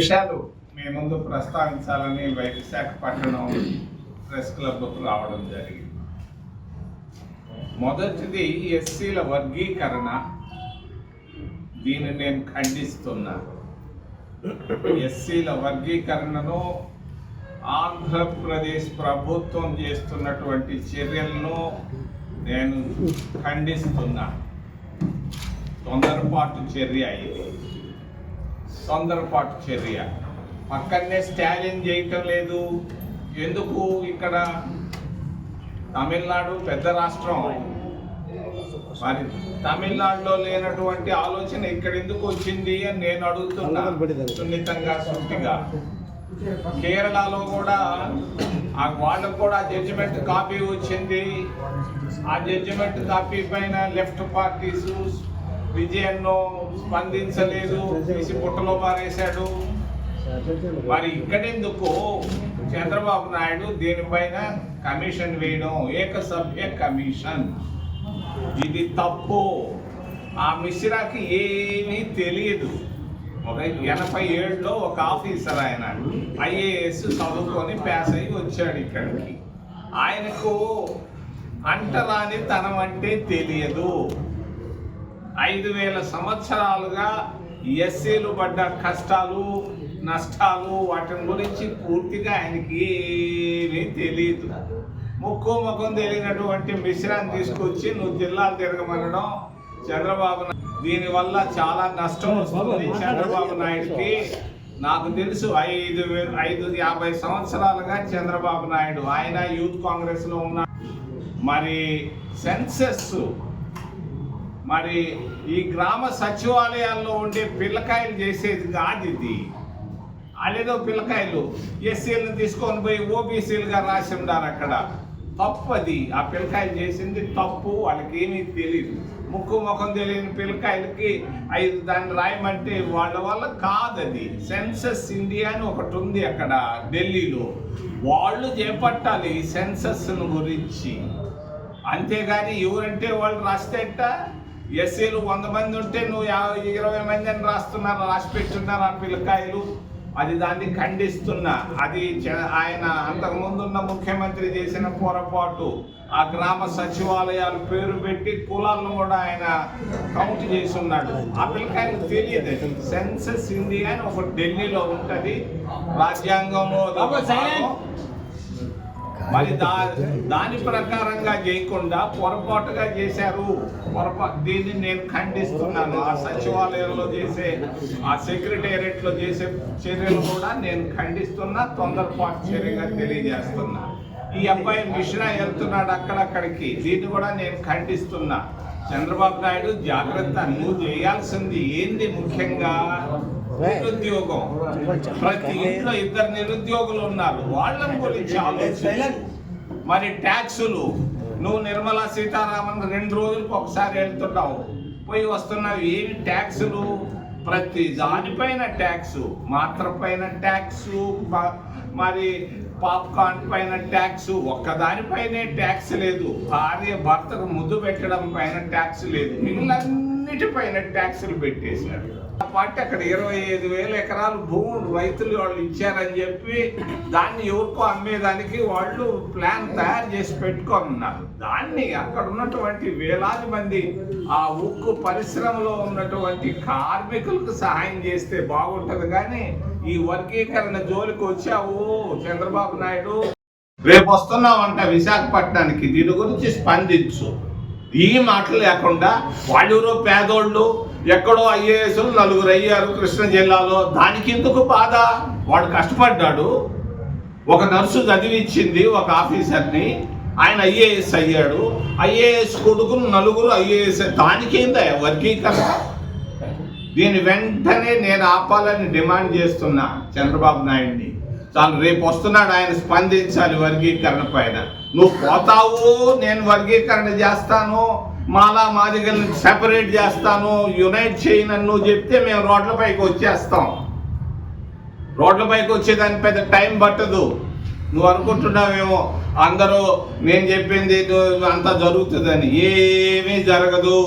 విషయాలు మీ ముందు ప్రస్తావించాలని విశాఖపట్నం ప్రెస్ క్లబ్కు రావడం జరిగింది. మొదటిది ఎస్సీల వర్గీకరణ. దీన్ని నేను ఖండిస్తున్నా. ఎస్సీల వర్గీకరణను ఆంధ్రప్రదేశ్ ప్రభుత్వం చేస్తున్నటువంటి చర్యలను నేను ఖండిస్తున్నా. తొందరపాటు చర్య ఇది. తొందరపాటు చర్య. పక్కనే స్టాలిన్ చేయటం లేదు. ఎందుకు ఇక్కడ తమిళనాడు పెద్ద రాష్ట్రం? మరి తమిళనాడులో లేనటువంటి ఆలోచన ఇక్కడ ఎందుకు వచ్చింది అని నేను అడుగుతున్నా సున్నితంగా సూటిగా కేరళలో కూడా ఆ వాళ్ళకు కూడా జడ్జిమెంట్ కాపీ వచ్చింది. ఆ జడ్జిమెంట్ కాపీ పైన లెఫ్ట్ పార్టీస్ విజయన్ను స్పందించలేదు తీసి పుట్టలో పారేశాడు. మరి ఇక్కడెందుకు చంద్రబాబు నాయుడు దీనిపైన కమిషన్ వేయడం? ఏకసభ్య కమిషన్. ఇది తప్పు. ఆ మిశ్రాకి ఏమీ తెలియదు. ఒక ఎనభై ఏడులో ఒక ఆఫీసర్ ఆయన ఐఏఎస్ చదువుకొని పాస్ అయ్యి వచ్చాడు ఇక్కడికి. ఆయనకు అంటరాని తనం అంటే తెలియదు. ఐదు వేల సంవత్సరాలుగా ఎస్సీలు పడ్డ కష్టాలు నష్టాలు వాటి గురించి పూర్తిగా ఆయనకి ఏమీ తెలియదు ముక్కు ముఖం తెలియనటువంటి మిశ్రాన్ని తీసుకొచ్చి నువ్వు జిల్లాలు తిరగమనడం చంద్రబాబు దీనివల్ల చాలా నష్టం వస్తుంది. చంద్రబాబు నాయుడుకి నాకు తెలుసు ఐదు ఐదు యాభై సంవత్సరాలుగా చంద్రబాబు నాయుడు. ఆయన యూత్ కాంగ్రెస్లో ఉన్న మరి సెన్సెస్ మరి ఈ గ్రామ సచివాలయాల్లో ఉండే పిల్లకాయలు చేసేది కాదు ఇది. అదేదో పిల్లకాయలు. ఎస్సీలను తీసుకొని పోయి ఓబీసీలుగా రాసి ఉన్నారు అక్కడ. తప్పు అది ఆ పిల్లకాయలు చేసింది తప్పు. వాళ్ళకి ఏమీ తెలియదు ముక్కు ముఖం తెలియని పిల్లకాయలకి ఐదు దాన్ని రాయమంటే వాళ్ళ వల్ల కాదది. సెన్సస్ ఇండియా అని ఒకటి ఉంది అక్కడ ఢిల్లీలో. వాళ్ళు చేపట్టాలి సెన్సస్ను గురించి. అంతేగాని ఎవరంటే వాళ్ళు రాస్తేట ఎస్సీలు వంద మంది ఉంటే నువ్వు యాభై ఇరవై మంది అని రాస్తున్నారు రాసి పెట్టున్నారు ఆ పిల్లకాయలు. అది దాన్ని ఖండిస్తున్నా అది ఆయన అంతకుముందు ఉన్న ముఖ్యమంత్రి చేసిన పొరపాటు. ఆ గ్రామ సచివాలయాలు పేరు పెట్టి కులాలను కూడా ఆయన కౌంట్ చేసి ఉన్నాడు. ఆ పిల్లకాయలకు తెలియదు. సెన్సస్ ఇండియా అని ఒక ఢిల్లీలో ఉంటది. రాజ్యాంగంలో. మరి దా దాని ప్రకారంగా చేయకుండా పొరపాటుగా చేశారు. పొరపాటు దీన్ని నేను ఖండిస్తున్నాను. ఆ సచివాలయంలో చేసే ఆ సెక్రటేరియట్లో చేసే చర్యలు కూడా నేను ఖండిస్తున్నా తొందరపాటు చర్యగా తెలియజేస్తున్నా. ఈ అబ్బాయి మిశ్రా వెళ్తున్నాడు అక్కడక్కడికి. దీన్ని కూడా నేను ఖండిస్తున్నా. చంద్రబాబు నాయుడు జాగ్రత్త నువ్వు చేయాల్సింది ఏంది ముఖ్యంగా నిరుద్యోగం. ప్రతి ఇంట్లో ఇద్దరు నిరుద్యోగులు ఉన్నారు. వాళ్ళని గురించి ఆలోచించు. మరి ట్యాక్సులు. నువ్వు నిర్మలా సీతారామన్ రెండు రోజులకు ఒకసారి వెళ్తున్నావు పోయి వస్తున్నావు. ఏమి ట్యాక్సులు? ప్రతి దానిపైన ట్యాక్స్. మాత్ర పైన ట్యాక్స్ మరి పాప్కార్న్ పైన ట్యాక్స్ ఒక్కదానిపైనే ట్యాక్స్ లేదు. భార్య భర్తకు ముద్దు పెట్టడం పైన ట్యాక్స్ లేదు. మిగిలినన్నిటిపైన ట్యాక్సులు పెట్టేశారు. ఆ పార్టీ అక్కడ ఇరవై ఐదు వేల ఎకరాలు భూములు రైతులు వాళ్ళు ఇచ్చారని చెప్పి దాన్ని ఎవరికో అమ్మేదానికి వాళ్ళు ప్లాన్ తయారు చేసి పెట్టుకున్నారు దాన్ని అక్కడ ఉన్నటువంటి వేలాది మంది ఆ ఉక్కు పరిశ్రమలో ఉన్నటువంటి కార్మికులకు సహాయం చేస్తే బాగుంటుంది కానీ ఈ వర్గీకరణ జోలికి వచ్చావు చంద్రబాబు నాయుడు. రేపు వస్తున్నావంట విశాఖపట్నానికి దీని గురించి స్పందించు. ఈ మాటలు లేకుండా వాళ్ళెవరో పేదోళ్ళు ఎక్కడో ఐఏఎస్ నలుగురు అయ్యారు కృష్ణా జిల్లాలో. దానికి ఎందుకు బాధ? వాడు కష్టపడ్డాడు. ఒక నర్సు చదివిచ్చింది ఒక ఆఫీసర్ని. ఆయన ఐఏఎస్ అయ్యాడు. ఐఏఎస్ కొడుకును నలుగురు ఐఏఎస్. దానికేందా వర్గీకరణ? దీని వెంటనే నేను ఆపాలని డిమాండ్ చేస్తున్నా చంద్రబాబు నాయుడిని. చాలు రేపు వస్తున్నాడు ఆయన స్పందించాలి వర్గీకరణ పైన. నువ్వు పోతావు నేను వర్గీకరణ చేస్తాను మాలా మాదిగల్ని సెపరేట్ చేస్తాను యునైట్ చేయనని నువ్వు చెప్తే మేము రోడ్లపైకి వచ్చేస్తాం. రోడ్లపైకి వచ్చేదానికి పెద్ద టైం పట్టదు. నువ్వు అనుకుంటున్నావేమో అందరూ నేను చెప్పింది అంతా జరుగుతుందని. ఏమీ జరగదు.